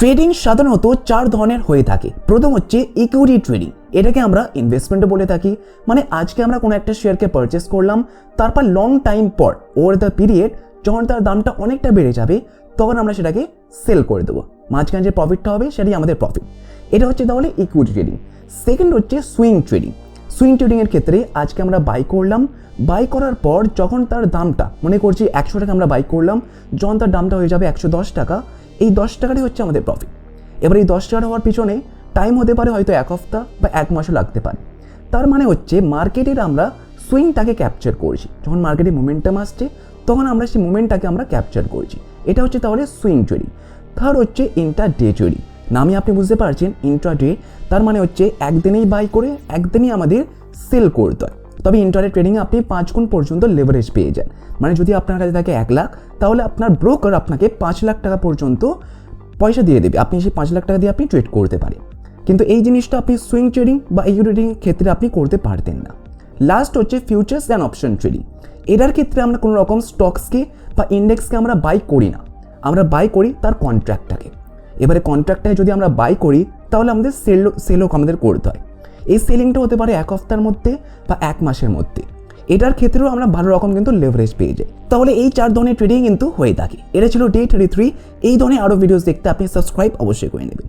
Trading সাধারণত চার ধরনের হয়ে থাকে। প্রথম হচ্ছে ইকুইটি ট্রেডিং এটাকে আমরা ইনভেস্টমেন্টও বলে থাকি। মানে আজকে আমরা কোনো একটা শেয়ারকে পারচেস করলাম, তারপর লং টাইম পর ওভার দ্য পিরিয়ড যখন তার দামটা অনেকটা বেড়ে যাবে, তখন আমরা সেটাকে সেল করে দেবো। মাঝখানে যে প্রফিটটা হবে, সেটাই আমাদের প্রফিট এটা হচ্ছে তাহলে ইকুইটি ট্রেডিং সেকেন্ড হচ্ছে সুইং ট্রেডিং সুইং ট্রেডিংয়ের ক্ষেত্রে আজকে আমরা বাই করলাম। বাই করার পর যখন তার দামটা, মনে করছি একশো টাকা আমরা বাই করলাম, যখন তার দামটা হয়ে যাবে একশো দশ টাকা এই দশ টাকাটাই হচ্ছে আমাদের প্রফিট এবার এই দশ টাকা হওয়ার পিছনে টাইম হতে পারে হয়তো এক হপ্তাহ বা এক মাসও লাগতে পারে। তার মানে হচ্ছে মার্কেটের আমরা সুইংটাকে ক্যাপচার করছি। যখন মার্কেটে মোমেন্টাম আসছে, তখন আমরা সেই মোমেন্টটাকে আমরা ক্যাপচার করছি। এটা হচ্ছে তাহলে সুইং ট্রেডিং থার্ড হচ্ছে ইন্টার ডে চুরি নামে আপনি বুঝতে পারছেন ইন্ট্রা ডে তার মানে হচ্ছে একদিনেই বাই করে, একদিনই আমাদের সেল করতে হয়। তবে ইন্টারনেট ট্রেডিংয়ে আপনি পাঁচ গুণ পর্যন্ত লেভারেজ পেয়ে যান। মানে যদি আপনার কাছে থাকে এক লাখ, তাহলে আপনার ব্রোকার আপনাকে পাঁচ লাখ টাকা পর্যন্ত পয়সা দিয়ে দেবে। আপনি সেই পাঁচ লাখ টাকা দিয়ে আপনি ট্রেড করতে পারেন। কিন্তু এই জিনিসটা আপনি সুইং ট্রেডিং বা এই ট্রেডিং ক্ষেত্রে আপনি করতে পারতেন না। লাস্ট হচ্ছে ফিউচার্স অ্যান্ড অপশন ট্রেডিং এটার ক্ষেত্রে আমরা কোনো রকম স্টকসকে বা ইন্ডেক্সকে আমরা বাই করি না। আমরা বাই করি তার কন্ট্রাক্টটাকে এবারে কন্ট্রাক্টটাকে যদি আমরা বাই করি, তাহলে আমাদের সেল সেলও আমাদের করতে হয়। এই সেলিংটা হতে পারে এক হপ্তার মধ্যে বা এক মাসের মধ্যে। এটার ক্ষেত্রেও আমরা ভালো রকম কিন্তু লেভারেজ পেয়ে যাই। তাহলে এই চার ধরনের ট্রেডিং কিন্তু হয়ে থাকে। এটা ছিল ডে থার্টি থ্রি এই ধরনের আরও ভিডিওস দেখতে আপনি সাবস্ক্রাইব অবশ্যই করে নেবেন।